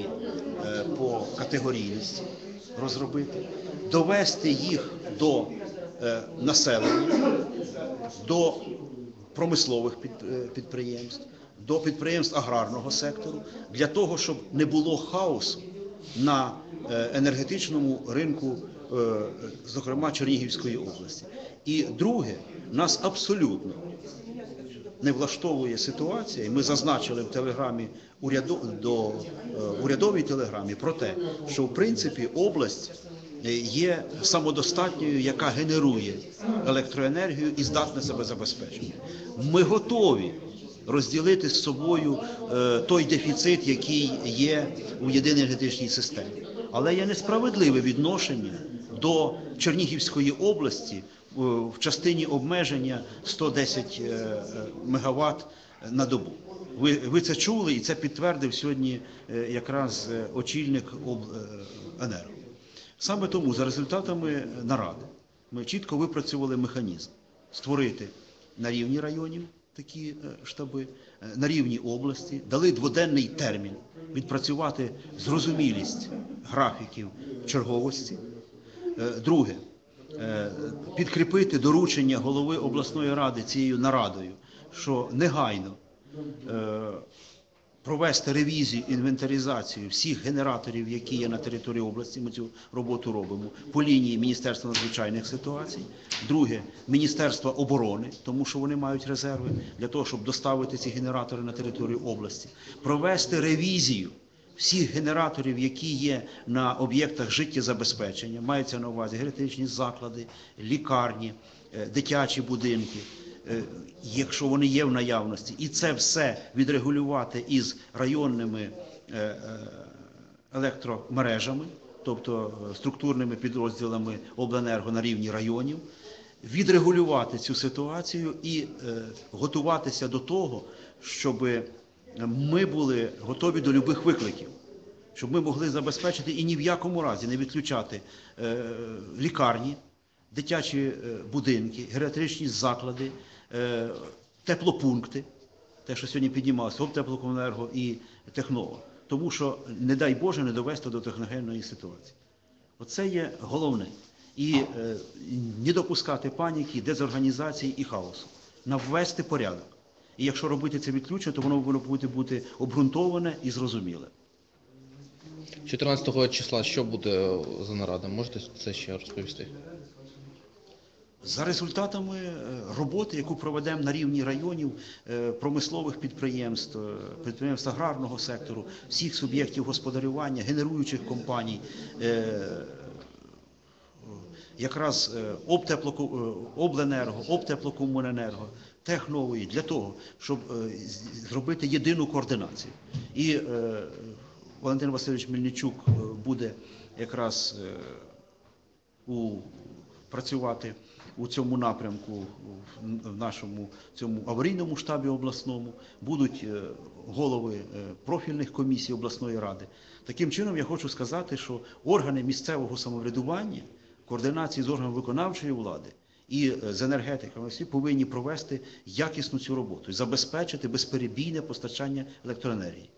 критерії е, по категорійності розробити, довести їх до е, населення, до промислових е, підприємств, до підприємств аграрного сектору, для того, щоб не було хаосу на енергетичному ринку, зокрема Чернігівської області. І друге, нас абсолютно не влаштовує ситуація, і ми зазначили в телеграмі уряду до е, урядовій телеграмі про те, що в принципі область е, є самодостатньою, яка генерує електроенергію і здатна себе забезпечити. Ми готові розділити з собою е, той дефіцит, який є у єдиній енергетичній системі. Але є несправедливе відношення до Чернігівської області в частині обмеження 110 е, мегаватт на добу. Ви, ви це чули, і це підтвердив сьогодні е, якраз е, очільник обленерго. Саме тому за результатами наради ми чітко випрацювали механізм створити на рівні районів такі штаби, на рівні області, дали дводенний термін відпрацювати зрозумілість графіків черговості. Друге, підкріпити доручення голови обласної ради цією нарадою, що негайно е, провести ревізію, інвентаризацію всіх генераторів, які є на території області. Ми цю роботу робимо по лінії Міністерства надзвичайних ситуацій. Друге, Міністерства оборони, тому що вони мають резерви для того, щоб доставити ці генератори на територію області, провести ревізію всіх генераторів, які є на об'єктах життєзабезпечення, мається на увазі геретичні заклади, лікарні, е, дитячі будинки, е, якщо вони є в наявності, і це все відрегулювати із районними е, електромережами, тобто структурними підрозділами обленерго на рівні районів, відрегулювати цю ситуацію і готуватися до того, щоб ми були готові до любих викликів, щоб ми могли забезпечити і ні в якому разі не відключати е, лікарні, дитячі е, будинки, геріатричні заклади, е, теплопункти, те, що сьогодні піднімалося, Обтеплокомунерго і Технова. Тому що, не дай Боже, не довести до техногенної ситуації. Оце є головне. І е, не допускати паніки, дезорганізації і хаосу. Наввести порядок. І якщо робити це відключення, то воно повинно бути, бути обґрунтоване і зрозуміле. 14 числа що буде за нарада? Можете це ще розповісти? За результатами е, роботи, яку проведемо на рівні районів, е, промислових підприємств, е, підприємств аграрного сектору, всіх суб'єктів господарювання, генеруючих компаній, якраз е, обленерго, обтеплокомуненерго, технової для того, щоб е, зробити єдину координацію. І е, Валентин Васильович Мельничук е, буде якраз у працювати у цьому напрямку в- нашому цьому аварійному штабі обласному, будуть голови профільних комісій обласної ради. Таким чином, я хочу сказати, що органи місцевого самоврядування, координації з органами виконавчої влади і е, з енергетиками всі повинні провести якісну цю роботу і забезпечити безперебійне постачання електроенергії,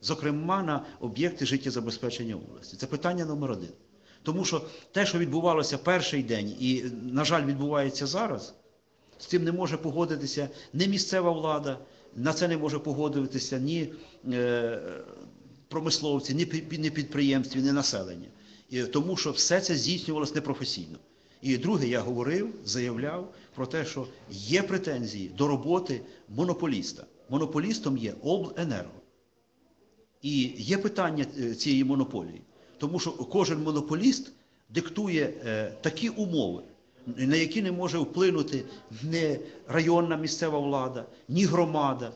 зокрема на об'єкти життєзабезпечення області. Це питання номер один. Тому що те, що відбувалося перший день і, на жаль, відбувається зараз, з цим не може погодитися ні місцева влада, на це не може погодитися ні е, промисловці, ні, пі- ні підприємці, ні населення. І, тому що все це здійснювалося непрофесійно. І друге, я говорив, заявляв про те, що є претензії до роботи монополіста. Монополістом є обленерго. І є питання е, цієї монополії, тому що кожен монополіст диктує е, такі умови, на які не може вплинути ні районна місцева влада, ні громада,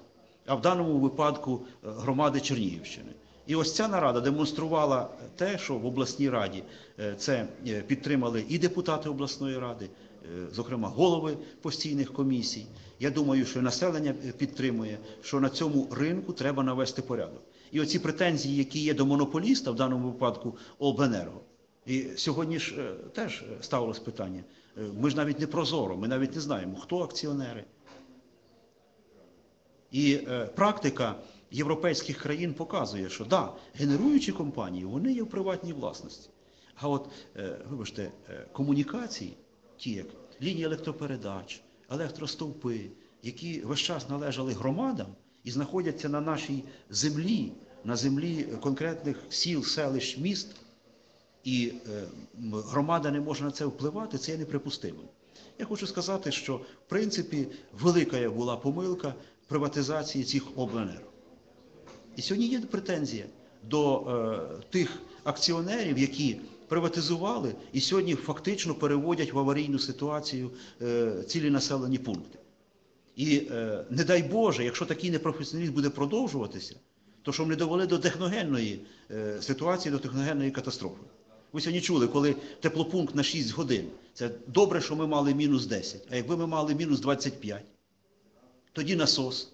а в даному випадку е, громади Чернігівщини. І ось ця нарада демонструвала те, що в обласній раді е, це е, підтримали і депутати обласної ради, е, зокрема голови постійних комісій. Я думаю, що населення підтримує, що на цьому ринку треба навести порядок. І оці претензії, які є до монополіста, в даному випадку обленерго. І сьогодні ж теж ставилось питання. Ми ж навіть не прозоро, ми навіть не знаємо, хто акціонери. І практика європейських країн показує, що да, генеруючі компанії вони є в приватній власності. А от, е, вибачте, е, комунікації, ті як лінії електропередач, електростовпи, які весь час належали громадам і знаходяться на нашій землі, на землі конкретних сіл, селищ, міст, і е, громада не може на це впливати, це є неприпустимим. Я хочу сказати, що в принципі велика була помилка приватизації цих обленерго. І сьогодні є претензія до е, тих акціонерів, які приватизували і сьогодні фактично переводять в аварійну ситуацію е, цілі населені пункти. І е, не дай Боже, якщо такий непрофесіоналізм буде продовжуватися, то що ми не довели до техногенної е, ситуації, до техногенної катастрофи. Ви сьогодні чули, коли теплопункт на 6 годин, це добре, що ми мали мінус 10, а якби ми мали мінус 25, тоді насос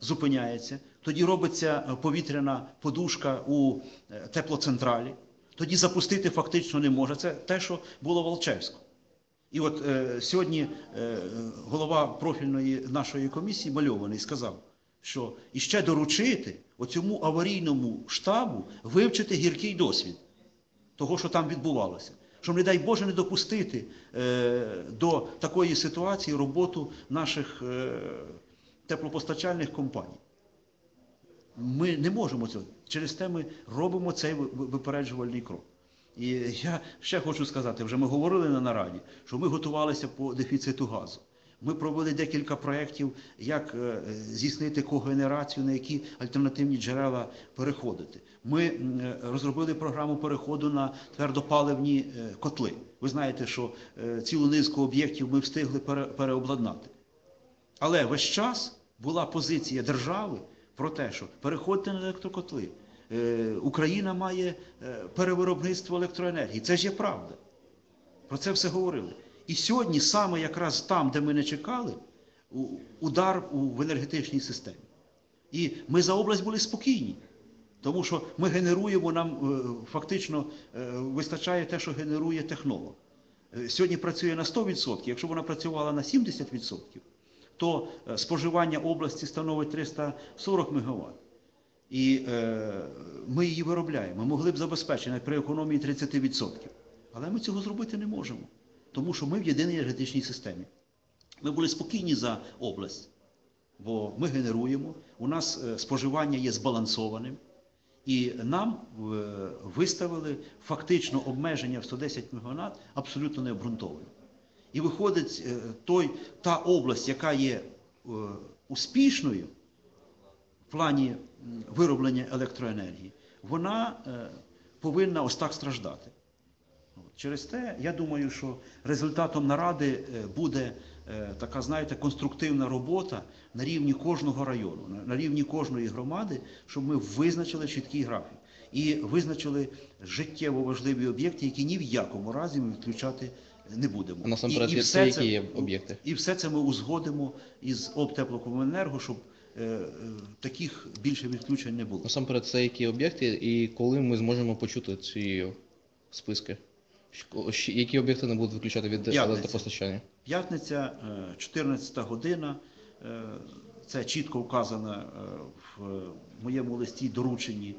зупиняється, тоді робиться е, повітряна подушка у е, теплоцентралі, тоді запустити фактично не може. Це те, що було в Волчевську. І от е, сьогодні е, голова профільної нашої комісії мальований сказав, що іще доручити оцьому аварійному штабу вивчити гіркий досвід того, що там відбувалося. Щоб, не дай Боже, не допустити е, до такої ситуації роботу наших е, теплопостачальних компаній. Ми не можемо цього. Через те ми робимо цей ви- ви- випереджувальний крок. І я ще хочу сказати, вже ми говорили на нараді, що ми готувалися по дефіциту газу. Ми провели декілька проєктів, як е, здійснити когенерацію, на які альтернативні джерела переходити. Ми е, розробили програму переходу на твердопаливні е, котли. Ви знаєте, що цілу низку об'єктів ми встигли пере- переобладнати. Але весь час була позиція держави про те, що переходьте на електрокотли. Е, Україна має е, перевиробництво електроенергії. Це ж є правда. Про це все говорили. І сьогодні, саме якраз там, де ми не чекали, удар в енергетичній системі. І ми за область були спокійні, тому що ми генеруємо, нам е, фактично вистачає те, що генерує технолог. Сьогодні працює на 100%, якщо вона працювала на 70%, то е, споживання області становить 340 МВт. І е, ми її виробляємо. Ми могли б забезпечити при економії 30%. Але ми цього зробити не можемо, тому що ми в єдиній енергетичній системі. Ми були спокійні за область, бо ми генеруємо, у нас е, споживання є збалансованим, і нам е, виставили фактично обмеження в 110 МВт абсолютно необґрунтовано. І виходить е, той, та область, яка є е, успішною в плані вироблення електроенергії, вона е, повинна ось так страждати. Через те, я думаю, що результатом наради буде така, знаєте, конструктивна робота на рівні кожного району, на рівні кожної громади, щоб ми визначили чіткий графік і визначили життєво важливі об'єкти, які ні в якому разі ми відключати не будемо. Насамперед, І- і це все які є об'єкти? І все це ми узгодимо із обтеплокомуненерго, щоб е, е, таких більше відключень не було. Насамперед, це які об'єкти і коли ми зможемо почути ці списки? Які об'єкти не будуть виключати від електропостачання? П'ятниця, е, 14 година. е, Це чітко вказано е, в моєму листі дорученні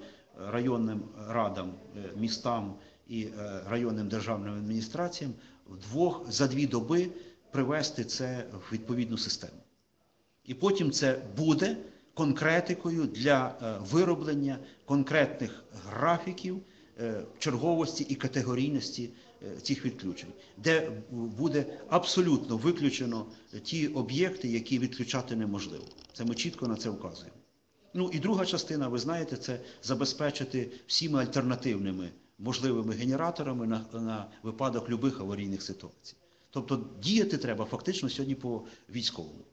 районним радам, е, містам і е, районним державним адміністраціям вдвох за дві доби привести це в відповідну систему. І потім це буде конкретикою для е, вироблення конкретних графіків е, черговості і категорійності е, цих відключень, де буде абсолютно виключено ті об'єкти, які відключати неможливо. Це ми чітко на це вказуємо. Ну і друга частина, ви знаєте, це забезпечити всіми альтернативними можливими генераторами на, на випадок любих аварійних ситуацій. Тобто діяти треба фактично сьогодні по військовому.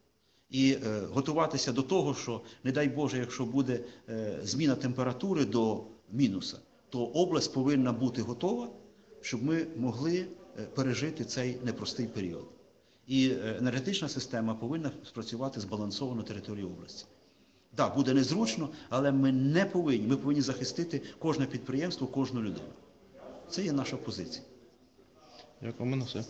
І е, готуватися до того, що, не дай Боже, якщо буде е, зміна температури до мінуса, то область повинна бути готова, щоб ми могли е, пережити цей непростий період. І е, енергетична система повинна спрацювати збалансовано території області. Так, буде незручно, але ми не повинні. Ми повинні захистити кожне підприємство, кожну людину. Це є наша позиція. Дякую, на все.